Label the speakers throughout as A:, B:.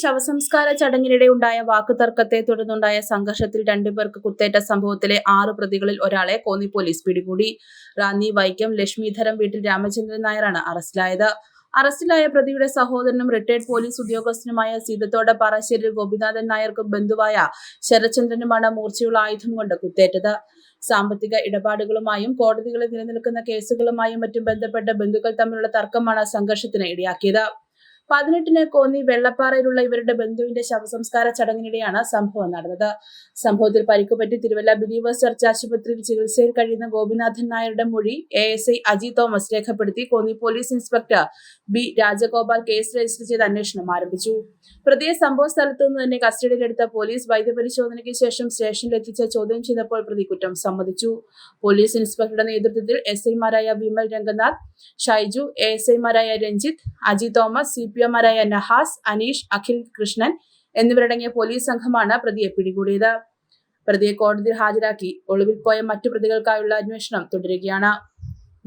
A: ശവസംസ്കാര ചടങ്ങിനിടെ ഉണ്ടായ വാക്കുതർക്കത്തെ തുടർന്നുണ്ടായ സംഘർഷത്തിൽ രണ്ടുപേർക്ക് കുത്തേറ്റ സംഭവത്തിലെ ആറ് പ്രതികളിൽ ഒരാളെ കോന്നി പോലീസ് പിടികൂടി. റാന്നി വൈക്കം ലക്ഷ്മീധരം വീട്ടിൽ രാമചന്ദ്രൻ നായരാണ് അറസ്റ്റിലായത്. അറസ്റ്റിലായ പ്രതിയുടെ സഹോദരനും റിട്ടയർഡ് പോലീസ് ഉദ്യോഗസ്ഥനുമായ സീതത്തോട് പറശ്ശേരി ഗോപിനാഥൻ നായർക്കും ബന്ധുവായ ശരചന്ദ്രനുമാണ് മൂർച്ചയുള്ള ആയുധം കൊണ്ട് കുത്തേറ്റത്. സാമ്പത്തിക ഇടപാടുകളുമായും കോടതികളിൽ നിലനിൽക്കുന്ന കേസുകളുമായും മറ്റും ബന്ധപ്പെട്ട ബന്ധുക്കൾ തമ്മിലുള്ള തർക്കമാണ് സംഘർഷത്തിന് ഇടയാക്കിയത്. പതിനെട്ടിന് കോന്നി വെള്ളപ്പാറയിലുള്ള ഇവരുടെ ബന്ധുവിന്റെ ശവസംസ്കാര ചടങ്ങിനിടെയാണ് സംഭവം നടന്നത്. സംഭവത്തിൽ പരിക്കുപറ്റി തിരുവല്ല ബിലീവേഴ്സ് ചർച്ച് ആശുപത്രിയിൽ ചികിത്സയിൽ കഴിയുന്ന ഗോപിനാഥൻ നായരുടെ മൊഴി A S I Aji Thomas രേഖപ്പെടുത്തി. Konni police inspector B Rajagopal case register ചെയ്ത് അന്വേഷണം ആരംഭിച്ചു. പ്രതിയെ സംഭവ സ്ഥലത്തു നിന്ന് തന്നെ കസ്റ്റഡിയിലെടുത്ത പോലീസ് വൈദ്യപരിശോധനയ്ക്ക് ശേഷം സ്റ്റേഷനിൽ എത്തിച്ച ചോദ്യം ചെയ്തപ്പോൾ പ്രതി കുറ്റം സമ്മതിച്ചു. പോലീസ് ഇൻസ്പെക്ടറുടെ നേതൃത്വത്തിൽ എസ് ഐമാരായ വിമൽ രംഗനാഥ് ഷൈജു എ എസ് ഐമാരായ Ranjith Aji Thomas C P Nahas Aneesh Akhil Krishnan എന്നിവരടങ്ങിയ പോലീസ് സംഘമാണ് പ്രതിയെ പിടികൂടിയത്. പ്രതിയെ കോടതിയിൽ ഹാജരാക്കി ഒളിവിൽ പോയ മറ്റു പ്രതികൾക്കായുള്ള അന്വേഷണം തുടരുകയാണ്.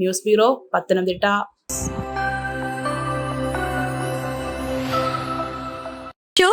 A: News bureau Pathanamthitta.